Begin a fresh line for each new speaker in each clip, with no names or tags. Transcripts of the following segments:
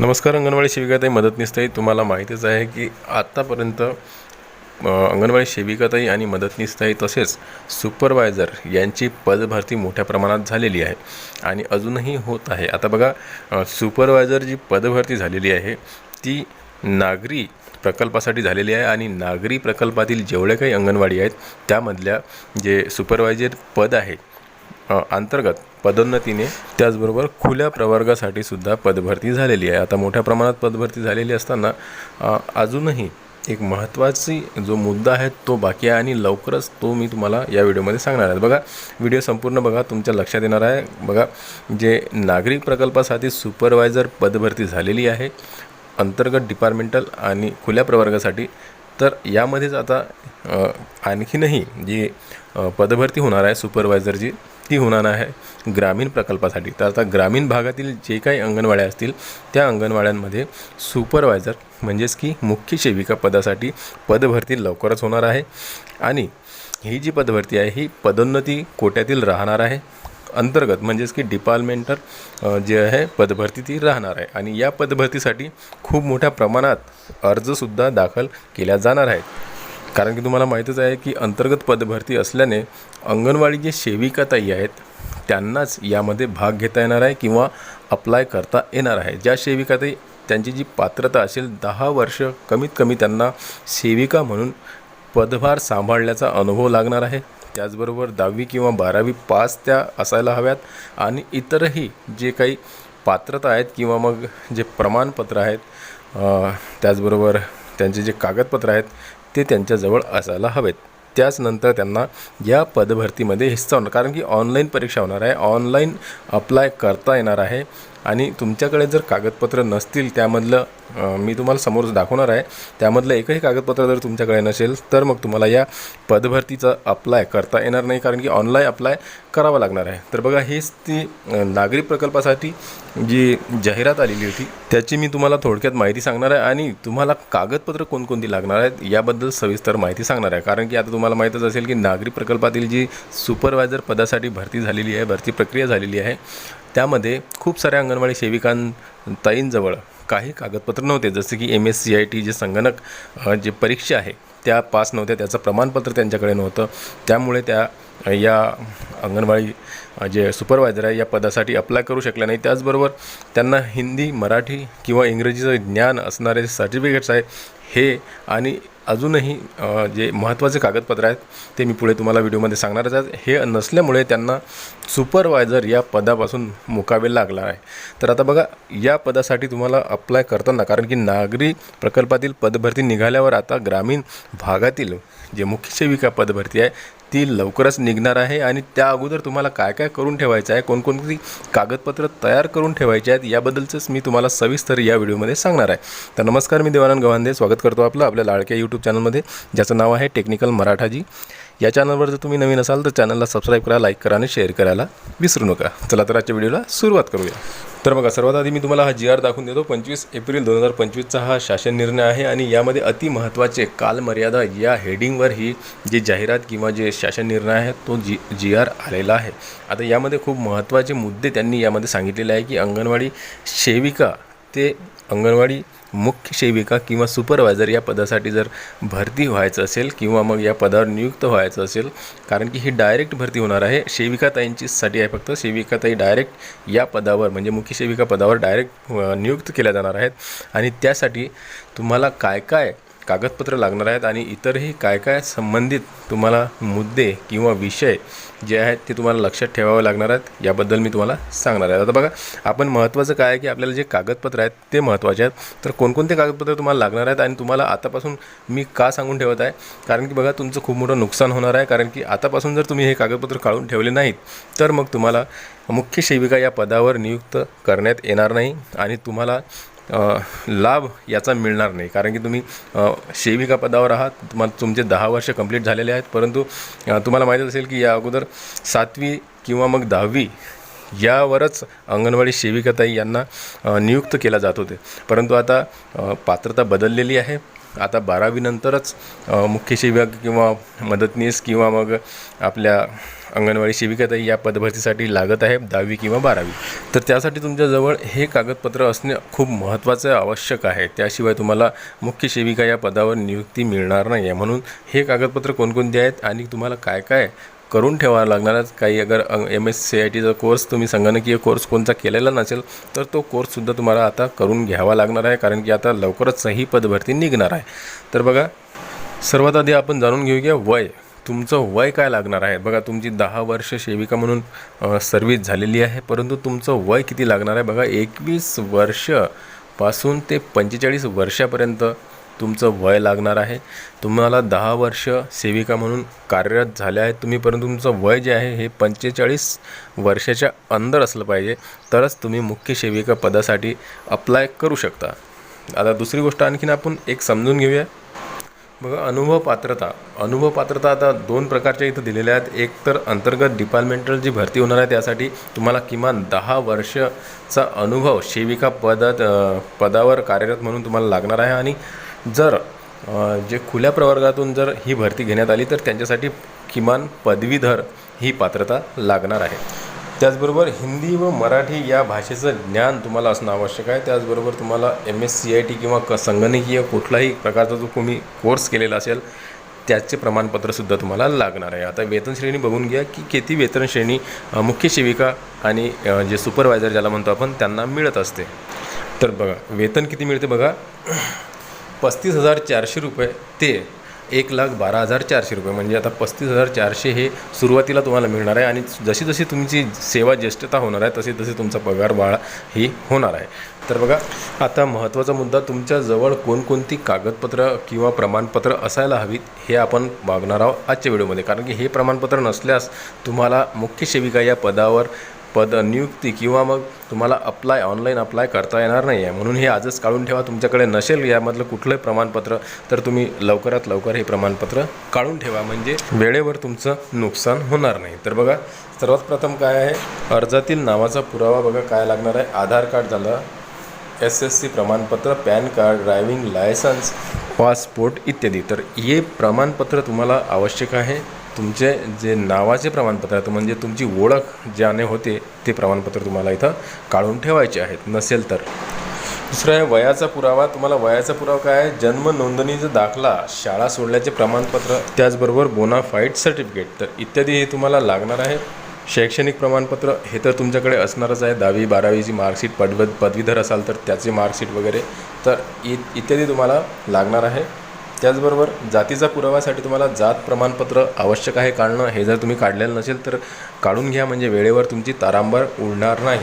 नमस्कार अंगणवाडी सेविकाताई. मदतनीसताई तुम्हाला माहितीच आहे की आत्तापर्यंत अंगणवाडी सेविकाताई आणि मदतनीसताई तसेच सुपरवायझर यांची पदभरती मोठ्या प्रमाणात झालेली आहे आणि अजूनही होत आहे. आता बघा सुपरवायझर जी पदभरती झालेली आहे ती नागरी प्रकल्पासाठी झालेली आहे आणि नागरी प्रकल्पातील जेवढे काही अंगणवाडी आहेत त्यामधल्या जे सुपरवायझर पद आहे अंतर्गत पदोन्नतीने त्याचबरोबर खुल्या प्रवर्गासाठी सुद्धा पदभरती झालेली आहे. आता मोठ्या प्रमाणात पदभरती झालेली असताना अजूनही एक महत्त्वाची जो मुद्दा आहे तो बाकी आहे आणि लवकरच तो मी तुम्हाला या व्हिडिओमध्ये सांगणार आहे. बघा व्हिडिओ संपूर्ण बघा तुमच्या लक्षात येणार आहे. बघा जे नागरिक प्रकल्पासाठी सुपरवायझर पदभरती झालेली आहे अंतर्गत डिपार्टमेंटल आणि खुल्या प्रवर्गासाठी तर यामध्येच आता आणखीनही जी पदभरती होणार आहे सुपरवायझरची ती होणार आहे ग्रामीण प्रकल्पासाठी. तर आता ग्रामीण भागातील जे काही अंगणवाड्या असतील त्या अंगणवाड्यांमध्ये सुपरवायझर म्हणजेच की मुख्य सेविका पदासाठी पदभरती लवकरच होणार आहे. आणि ही जी पदभरती आहे ही पदोन्नती कोट्यातील राहणार आहे. अंतर्गत म्हणजेच की डिपार्टमेंटल जे आहे पदभरती ती राहणार आहे. आणि या पदभरतीसाठी खूप मोठ्या प्रमाणात अर्जसुद्धा दाखल केल्या जाणार आहेत. कारण की तुम्हाला माहीतच आहे की अंतर्गत पदभरती असल्याने अंगणवाडी जे सेविकाताई आहेत त्यांनाच यामध्ये भाग घेता येणार आहे किंवा अप्लाय करता येणार आहे. ज्या सेविकाताई त्यांची जी पात्रता असेल दहा वर्ष कमीत कमी त्यांना सेविका म्हणून पदभार सांभाळण्याचा अनुभव लागणार आहे. त्याचबरोबर दहावी किंवा बारावी पास त्या असायला हव्यात आणि इतरही जे काही पात्रता आहेत किंवा मग जे प्रमाणपत्र आहेत त्याचबरोबर त्यांचे जे कागदपत्र आहेत ते त्यांच्याजवळ असायला हवेत. त्याचनंतर त्यांना या पदभरतीमध्ये हिस्सा होणार कारण की ऑनलाईन परीक्षा होणार आहे. ऑनलाईन अप्लाय करता येणार आहे. आणि तुमच्याकडे जर कागदपत्र नसतील त्यामधलं मी तुम्हाला समोर दाखवणार आहे. त्यामधलं एकही कागदपत्र जर तुमच्याकडे नसेल तर मग तुम्हाला या पदभरतीचा अप्लाय करता येणार नाही कारण की ऑनलाईन अप्लाय करावा लागणार आहे. तर बघा हेच ती नागरी प्रकल्पासाठी जी जाहिरात आलेली होती त्याची मी तुम्हाला थोडक्यात माहिती सांगणार आहे. आणि तुम्हाला कागदपत्र कोणकोणती लागणार आहेत याबद्दल सविस्तर माहिती सांगणार आहे. कारण की आता तुम्हाला माहीतच असेल की नागरी प्रकल्पातील जी सुपरवायझर पदासाठी भरती झालेली आहे भरती प्रक्रिया झालेली आहे त्यामध्ये खूप साऱ्या अंगणवाडी सेविकांताईंजवळ काही कागदपत्र नव्हते. जसे की M S C I T जे संगणक जे परीक्षा आहे त्या पास नव्हत्या. त्याचं प्रमाणपत्र त्यांच्याकडे नव्हतं. त्यामुळे त्या या अंगणवाडी जे सुपरवायझर आहे या पदासाठी अप्लाय करू शकल्या नाही. त्याचबरोबर त्यांना हिंदी मराठी किंवा इंग्रजीचं ज्ञान असणारे सर्टिफिकेट्स आहे हे आणि अजूनही जे महत्त्वाचे कागदपत्र आहेत ते मी पुढे तुम्हाला व्हिडिओमध्ये सांगणारच आहे. हे नसल्यामुळे त्यांना सुपरवायझर या पदापासून मुकावे लागला आहे. तर आता बघा या पदासाठी तुम्हाला अप्लाय करताना कारण की नागरी प्रकल्पातील पदभरती निघाल्यावर आता ग्रामीण भागातील जे मुख्य सेविका पदभरती आहे ती लवकरच निघणार आहे आणि त्या अगोदर तुम्हाला काय काय करून ठेवायचं आहे कोणकोणती कागदपत्र तयार करून ठेवायची आहेत याबद्दलचंच मी तुम्हाला सविस्तर या व्हिडिओमध्ये सांगणार आहे. तर नमस्कार मी देवानंद गव्हांदे. स्वागत करतो आपलं आपल्या लाडक्या यूट्यूब चॅनलमध्ये ज्याचं नाव आहे टेक्निकल मराठाजी. या चॅनलवर जर तुम्ही नवीन असाल तर चॅनलला सबस्क्राईब करा लाईक करा आणि शेअर करायला विसरू नका. चला तर आजच्या व्हिडिओला सुरुवात करूया. तर बघा सर्वात आधी मी तुम्हाला हा जी आर दाखवून देतो. पंचवीस एप्रिल दोन हजार पंचवीसचा हा शासन निर्णय आहे आणि यामध्ये अति महत्त्वाचे कालमर्यादा या हेडिंगवर ही जी जाहिरात किंवा जे शासन निर्णय आहे तो जी जी आर आलेला आहे. आता यामध्ये खूप महत्त्वाचे मुद्दे त्यांनी यामध्ये सांगितलेले आहे की अंगणवाडी सेविका ते अंगणवाडी मुख्य सेविका किंवा सुपरवायझर या पदासाठी जर भरती व्हायचं असेल किंवा मग या पदावर नियुक्त व्हायचं असेल कारण की ही डायरेक्ट भरती होणार आहे. सेविकाताईंचीसाठी आहे फक्त. सेविकाताई डायरेक्ट या पदावर म्हणजे मुख्य सेविका पदावर डायरेक्ट नियुक्त केल्या जाणार आहेत. आणि त्यासाठी तुम्हाला काय काय कागदपत्र लागणार आहेत आणि इतरही काय काय संबंधित तुम्हाला मुद्दे किंवा विषय जे आहेत ते तुम्हाला लक्षात ठेवावे लागणार आहेत याबद्दल मी तुम्हाला सांगणार आहे. आता बघा आपण महत्त्वाचं काय आहे की आपल्याला जे कागदपत्र आहेत ते महत्त्वाचे आहेत. तर कोणकोणते कागदपत्र तुम्हाला लागणार आहेत आणि तुम्हाला आतापासून मी का सांगून ठेवत आहे? कारण की बघा तुमचं खूप मोठं नुकसान होणार आहे. कारण की आतापासून जर तुम्ही हे कागदपत्र काढून ठेवले नाहीत तर मग तुम्हाला मुख्य सेविका या पदावर नियुक्त करण्यात येणार नाही आणि तुम्हाला लाभ याचा मिळणार नाही. कारण की तुम्ही सेविका पदावर आहात. तुम्हाला तुमचे दहा वर्ष कंप्लीट झालेले आहेत. परंतु तुम्हाला माहीत असेल की या अगोदर सातवी किंवा मग दहावी यावरच अंगणवाडी सेविकाताई यांना नियुक्त केला जात होते. परंतु आता पात्रता बदललेली आहे. आता बारावीनंतरच मुख्य सेविका किंवा मदतनीस किंवा मग आपल्या अंगणवाडी सेविकाताई या पदभरतीसाठी लागत आहे दहावी किंवा बारावी. तर त्यासाठी तुमच्याजवळ हे कागदपत्र असणे खूप महत्त्वाचं आवश्यक आहे. त्याशिवाय तुम्हाला मुख्य सेविका या पदावर नियुक्ती मिळणार नाही आहे म्हणून हे कागदपत्र कोणकोणते आहेत आणि तुम्हाला काय काय करून ठेवावं लागणार आहेत? काही अगर एम एस सी आय टीचा कोर्स तुम्ही संगणकीय कोर्स कोणता केलेला नसेल तर तो कोर्ससुद्धा तुम्हाला आता करून घ्यावा लागणार आहे कारण की आता लवकरच ही पदभरती निघणार आहे. तर बघा सर्वात आधी आपण जाणून घेऊया वय. तुमचं वय काय लागणार आहे? बघा तुमची दहा वर्ष सेविका म्हणून सर्विस झालेली आहे परंतु तुमचं वय किती लागणार आहे? बघा एकवीस वर्षपासून ते पंचेचाळीस वर्षापर्यंत तुमचं वय लागणार आहे. तुम्हाला दहा वर्ष सेविका म्हणून कार्यरत झाले आहेत तुम्ही परंतु तुमचं वय जे आहे हे पंचेचाळीस वर्षाच्या अंदर असलं पाहिजे. तरच तुम्ही मुख्य सेविका पदासाठी अप्लाय करू शकता. आता दुसरी गोष्ट आणखीन आपण एक समजून घेऊया. बघा अनुभव पात्रता अनुभव पात्रता आता दोन प्रकारच्या इथं दिलेल्या आहेत. एक तर अंतर्गत डिपार्टमेंटल जी भरती होणार आहे त्यासाठी तुम्हाला किमान दहा वर्षचा अनुभव सेविका पदात पदावर कार्यरत म्हणून तुम्हाला लागणार आहे. आणि जर जे खुल्या प्रवर्गातून जर ही भरती घेण्यात आली तर त्यांच्यासाठी किमान पदवीधर ही पात्रता लागणार आहे. त्याचबरोबर हिंदी व मराठी या भाषेचं ज्ञान तुम्हाला असणं आवश्यक आहे. त्याचबरोबर तुम्हाला M S C I T किंवा क संगणकीय कुठलाही प्रकारचा जो तुम्ही कोर्स केलेला असेल त्याचे प्रमाणपत्रसुद्धा तुम्हाला लागणार आहे. आता वेतन श्रेणी बघून घ्या की किती वेतन श्रेणी मुख्य सेविका आणि जे सुपरवायझर ज्याला म्हणतो आपण त्यांना मिळत असते. तर बघा वेतन किती मिळते बघा? पस्तीस हजार चारशे रुपये ते एक लाख बारा हजार चारशे रुपये. म्हणजे आता पस्तीस हजार चारशे हे सुरुवातीला तुम्हाला मिळणार आहे आणि जशी जशी तुमची सेवा ज्येष्ठता होणार आहे तसे तसे तुमचा पगार वाढ ही होणार आहे. तर बघा आता महत्त्वाचा मुद्दा तुमच्याजवळ कोणकोणती कागदपत्र किंवा प्रमाणपत्र असायला हवीत हे आपण मागणार आहोत आजच्या व्हिडिओमध्ये. कारण की हे प्रमाणपत्र नसल्यास तुम्हाला मुख्य सेविका या पदावर पद नियुक्ती किंवा मग तुम्हाला अप्लाय ऑनलाईन अप्लाय करता येणार नाही आहे म्हणून हे आजच काढून ठेवा. तुमच्याकडे नसेल यामधलं कुठलंही प्रमाणपत्र तर तुम्ही लवकरात लवकर हे प्रमाणपत्र काढून ठेवा. म्हणजे वेळेवर तुमचं नुकसान होणार नाही. तर बघा सर्वात प्रथम काय आहे? अर्जातील नावाचा पुरावा बघा काय लागणार आहे. आधार कार्ड झालं एस एस सी प्रमाणपत्र PAN card driving licence passport इत्यादी. तर हे प्रमाणपत्र तुम्हाला आवश्यक आहे. तुमचे जे नावाचे प्रमाणपत्र आहे म्हणजे तुमची ओळख ज्याने होते ते प्रमाणपत्र तुम्हाला इथं काढून ठेवायचे आहेत. नसेल तर. दुसरं आहे वयाचा पुरावा. तुम्हाला वयाचा पुरावा काय आहे? जन्म नोंदणीचा दाखला शाळा सोडल्याचे प्रमाणपत्र त्याचबरोबर बोनाफाईट सर्टिफिकेट तर इत्यादी हे तुम्हाला लागणार आहे शैक्षणिक प्रमाणपत्र हे तर तुमच्याकडे असणारच आहे. दहावी बारावीची मार्कशीट पदव पदवीधर असाल तर त्याचे मार्कशीट वगैरे. तर इ इत्यादी तुम्हाला लागणार आहे. त्याचबरोबर जातीचा पुराव्यासाठी तुम्हाला जात प्रमाणपत्र आवश्यक आहे काढणं हे जर तुम्ही काढलेलं नसेल तर काढून घ्या म्हणजे वेळेवर तुमची तारांबर उडणार नाही.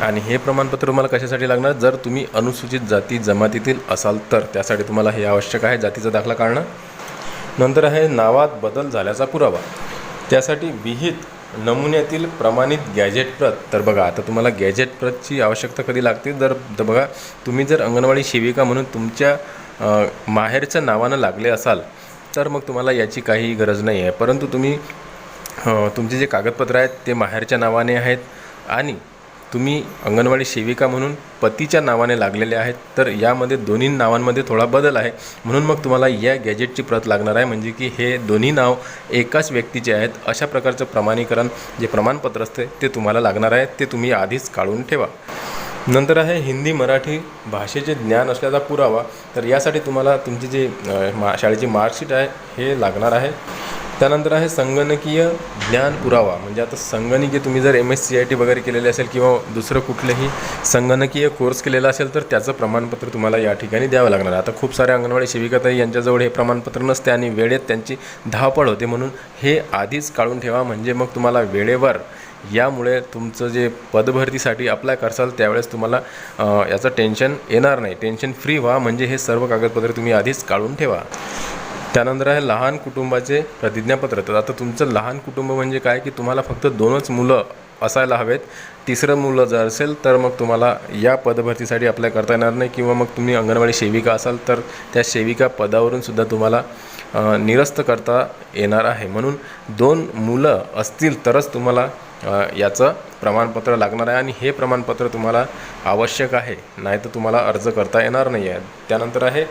आणि हे प्रमाणपत्र तुम्हाला कशासाठी लागणार? जर तुम्ही अनुसूचित जाती जमातीतील असाल तर त्यासाठी तुम्हाला हे आवश्यक आहे जातीचा दाखला काढणं. नंतर आहे नावात बदल झाल्याचा पुरावा. त्यासाठी विहित नमुन्यातील प्रमाणित गॅजेट प्रत. तर बघा आता तुम्हाला गॅजेट प्रतची आवश्यकता कधी लागते? जर तर बघा तुम्ही जर अंगणवाडी सेविका म्हणून तुमच्या माहेरच्या नावानं लागले असाल तर मग तुम्हाला याची काही गरज नाही आहे. परंतु तुम्ही तुमचे जे कागदपत्र आहेत ते माहेरच्या नावाने आहेत आणि तुम्ही अंगणवाडी सेविका म्हणून पतीच्या नावाने लागलेले आहेत तर यामध्ये दोन्ही नावांमध्ये थोडा बदल आहे. म्हणून मग तुम्हाला या गॅजेटची प्रत लागणार आहे म्हणजे की हे दोन्ही नाव एकाच व्यक्तीचे आहेत. अशा प्रकारचं प्रमाणीकरण जे प्रमाणपत्र असते ते तुम्हाला लागणार आहे ते तुम्ही आधीच काढून ठेवा. नंतर आहे हिंदी मराठी भाषेचे ज्ञान असल्याचा पुरावा. तर यासाठी तुम्हाला तुमची जी मा शाळेची मार्कशीट आहे हे लागणार आहे. त्यानंतर आहे संगणकीय ज्ञान पुरावा. म्हणजे आता संगणकीय तुम्ही जर M S C I T वगैरे केलेले असेल किंवा दुसरं कुठलंही संगणकीय कोर्स केलेला असेल तर त्याचं प्रमाणपत्र तुम्हाला या ठिकाणी द्यावं लागणार आहे. आता खूप साऱ्या अंगणवाडी सेविकाताई यांच्याजवळ हे प्रमाणपत्र नसते आणि वेळेत त्यांची धावपळ होते म्हणून हे आधीच काढून ठेवा. म्हणजे मग तुम्हाला वेळेवर यामुळे तुमचं जे पदभरतीसाठी अप्लाय करसाल त्यावेळेस तुम्हाला याचं टेन्शन येणार नाही. टेन्शन फ्री व्हा म्हणजे हे सर्व कागदपत्रे तुम्ही आधीच काढून ठेवा. त्यानंतर आहे लहान कुटुंबाचे प्रतिज्ञापत्र. तर आता तुमचं लहान कुटुंब म्हणजे काय? की तुम्हाला फक्त दोनच मुलं असायला हवेत. तिसरं मुलं जर असेल तर मग तुम्हाला या पदभरतीसाठी अप्लाय करता येणार नाही. किंवा मग तुम्ही अंगणवाडी सेविका असाल तर त्या सेविका पदावरून सुद्धा तुम्हाला निरस्त करता येणार आहे. म्हणून दोन मुलं असतील तरच तुम्हाला याचं प्रमाणपत्र लागणार आहे आणि हे प्रमाणपत्र तुम्हाला आवश्यक आहे. नाही तर तुम्हाला अर्ज करता येणार नाही आहे त्यानंतर आहे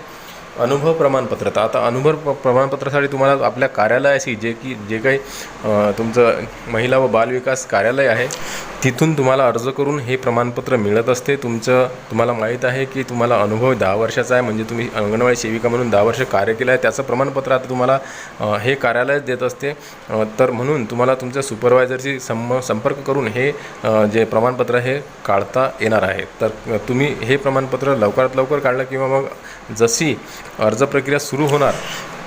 अनुभव प्रमाणपत्र. तर आता अनुभव प्रमाणपत्रासाठी तुम्हाला आपल्या कार्यालयाशी जे की जे काही तुमचं महिला व बालविकास कार्यालय आहे तिथून तुम्हाला अर्ज करून हे प्रमाणपत्र मिळत असते. तुमचं तुम्हाला माहीत आहे की तुम्हाला अनुभव दहा वर्षाचा आहे म्हणजे तुम्ही अंगणवाडी सेविका म्हणून दहा वर्ष कार्य केलं आहे. त्याचं प्रमाणपत्र आता तुम्हाला हे कार्यालय देत असते. तर म्हणून तुम्हाला तुमच्या सुपरवायझरशी सम संपर्क करून हे जे प्रमाणपत्र हे काढता येणार आहे. तर तुम्ही हे प्रमाणपत्र लवकरात लवकर काढलं किंवा मग जशी अर्ज प्रक्रिया सुरू होणार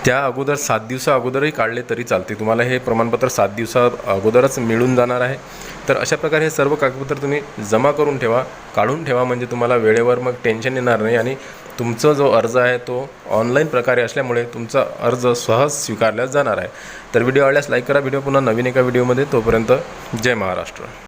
त्या अगोदर सात दिवसा अगोदरही काढले तरी चालते. तुम्हाला हे प्रमाणपत्र सात दिवसा अगोदरच मिळून जाणार आहे. तर अशा प्रकारे हे सर्व कागदपत्र तुम्ही जमा करून ठेवा काढून ठेवा म्हणजे तुम्हाला वेळेवर मग टेन्शन येणार नाही आणि तुमचा जो अर्ज आहे तो ऑनलाईन प्रकारे असल्यामुळे तुमचा अर्ज सहज स्वीकारला जाणार आहे. तर व्हिडिओ आवडल्यास लाईक करा. व्हिडिओ पुन्हा नवीन एका व्हिडिओमध्ये तोपर्यंत जय महाराष्ट्र.